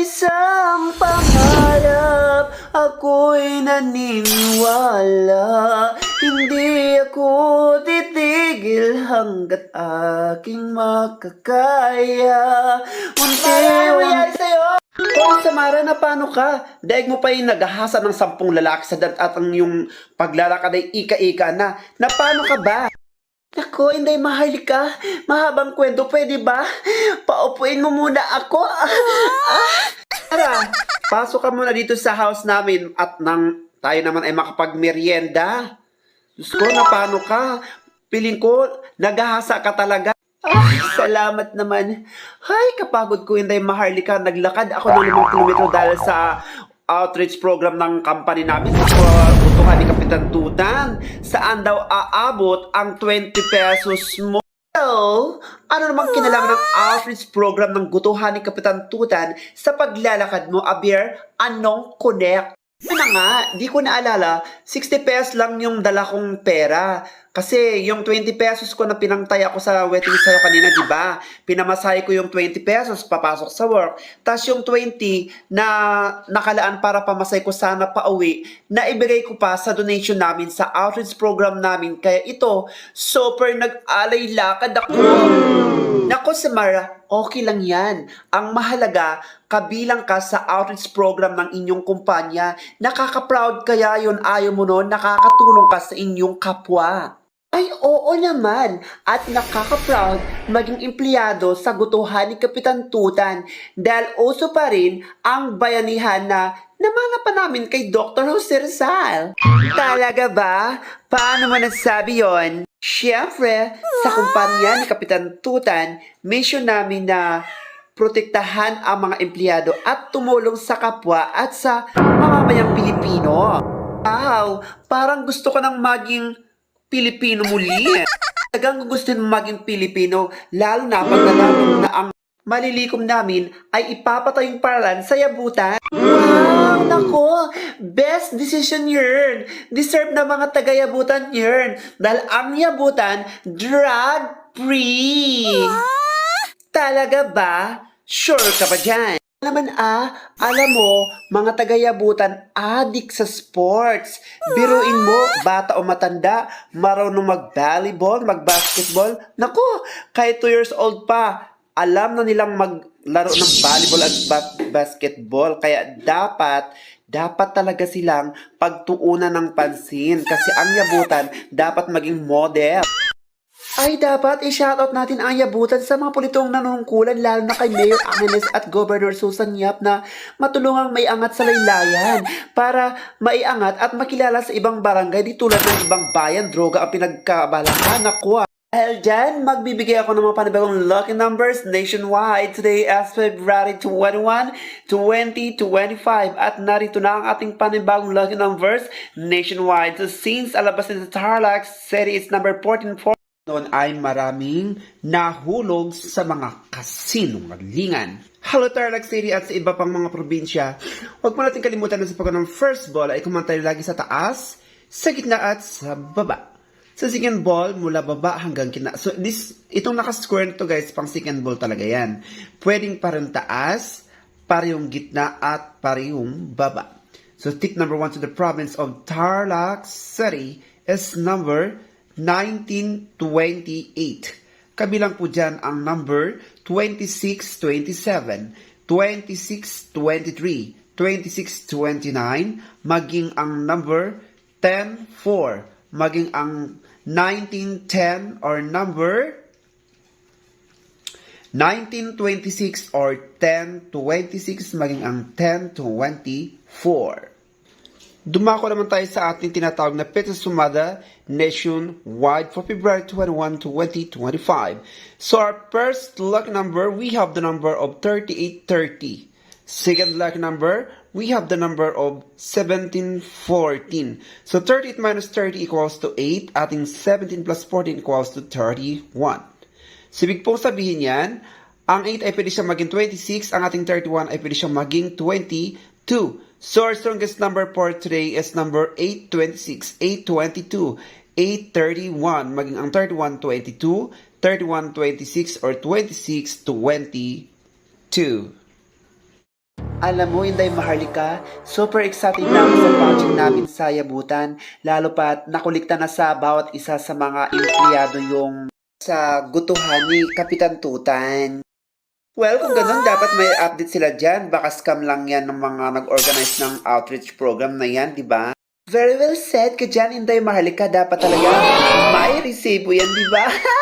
Isang pangarap, ako'y naniniwala Hindi ako titigil hanggat aking makakaya Unti-unti sa'yo! Oh, Samara, na paano ka? Daig mo pa yung naghahasa ng sampung lalaki sa dagat at ang yung paglalakad ay ika-ika na. Na paano ka ba? Ako, hindi mahal ka. Mahabang kwento, pwede ba? Paupuin mo muna ako. Ah, Tara, pasok ka muna dito sa house namin at nang tayo naman ay makapagmerienda. Diyos ko, na paano ka? Piling ko, naghahasa ka talaga. Ay, salamat naman. Hay, kapagod ko hindi maharlika. Naglakad ako ng limang kilometro dahil sa outreach program ng company namin sa Butuhan ni Tutan. Saan daw aabot ang 20 pesos mo? Well, ano namang kinalaman ng outreach program ng Gutuhan ni Kapitan Tutan sa paglalakad mo, Aber? Anong connect? Ano nga, di ko naalala, 60 pesos lang yung dala kong pera. Kasi yung 20 pesos ko na pinangtay ako sa wedding sa'yo kanina, di ba? Pinamasahe ko yung 20 pesos papasok sa work. Tapos yung 20 na nakalaan para pamasay ko sana pa uwi, na ibigay ko pa sa donation namin sa outreach program namin. Kaya ito, super nag-alay lakad ako. Nako, Samara, okay lang yan. Ang mahalaga, kabilang ka sa outreach program ng inyong kumpanya. Nakaka-proud kaya yun, ayaw mo nun, nakakatulong ka sa inyong kapwa. Ay, oo naman. At nakaka-proud maging empleyado sa gutuhan ni Kapitan Tutan dahil uso pa rin ang bayanihan na namana pa namin kay Dr. Jose Rizal. Talaga ba? Paano mo nasabi yon? Siyempre, sa kumpanya ni Kapitan Tutan, mission namin na protektahan ang mga empleyado at tumulong sa kapwa at sa mamamayang Pilipino. Wow, parang gusto ko nang maging Pilipino muli. Tagang gusto mo maging Pilipino, lalo na pag nalaman na ang malilikom namin ay ipapatay yung paralan sa yabutan. Wow! Nako! Best decision yun! Deserve na mga taga-yabutan yun! Dahil ang yabutan, drug-free! Talaga ba? Sure ka ba dyan? Naman ah, alam mo, mga tagayabutan, adik sa sports. Biruin mo, bata o matanda, marunong mag-volleyball, mag-basketball. Naku, kahit 2 years old pa, alam na nilang maglaro ng volleyball at ba- basketball. Kaya dapat, dapat talaga silang pagtuunan ng pansin. Kasi ang yabutan, dapat maging model. Ay, dapat i-shoutout natin ang yabutan sa mga politiong nanungkulan lalo na kay Mayor Angeles at Governor Susan Yap na matulungang may angat sa laylayan para maiangat at makilala sa ibang barangay di tulad ng ibang bayan, droga ang pinagkabalahan. Naku, ah. Dahil dyan, magbibigay ako ng mga panibagong lucky numbers nationwide today as February 21, 2025. At narito na ang ating panibagong lucky numbers nationwide. So since alabas na sa Tarlac City is number 14 noon ay maraming nahulog sa mga kasinungalingan. Hello Tarlac City at sa iba pang mga probinsya. Huwag mo natin kalimutan na sa pagkakas ng first ball ay kumantay lagi sa taas, sa gitna at sa baba. Sa second ball, mula baba hanggang gitna. So this, itong naka-square nito guys, pang second ball talaga yan. Pwedeng parang taas, parehong gitna at parehong baba. So tick number one to the province of Tarlac City is number 1928. Kabilang po dyan ang number 2627, 2623, 2629, maging ang number 104, maging ang 1910 or number 1926 or 1026 maging ang 1024. Dumako naman tayo sa ating tinatawag na Pizza Sumada nationwide for February 21, 2025. So our first lucky number, we have the number of 3830. Second lucky number, we have the number of 1714. So 38 minus 30 equals to 8. Ating 17 plus 14 equals to 31. So ibig pong sabihin yan, ang 8 ay pwede siyang maging 26, ang ating 31 ay pwede siyang maging 22. So our strongest number for today is number 826, 822, 831, maging ang 3122, 3126, or 2622. Alam mo, Inday Maharlika, super excited na ako sa project namin sa Yabutan. Lalo pat nakulikta na sa bawat isa sa mga empleyado yung sa gutuhan ni Kapitan Tutan. Well, kung ganun, dapat may update sila dyan. Baka scam lang yan ng mga nag-organize ng outreach program na yan, di ba? Very well said ka dyan, Inday Maharlika. Dapat talaga may resibo yan, di ba?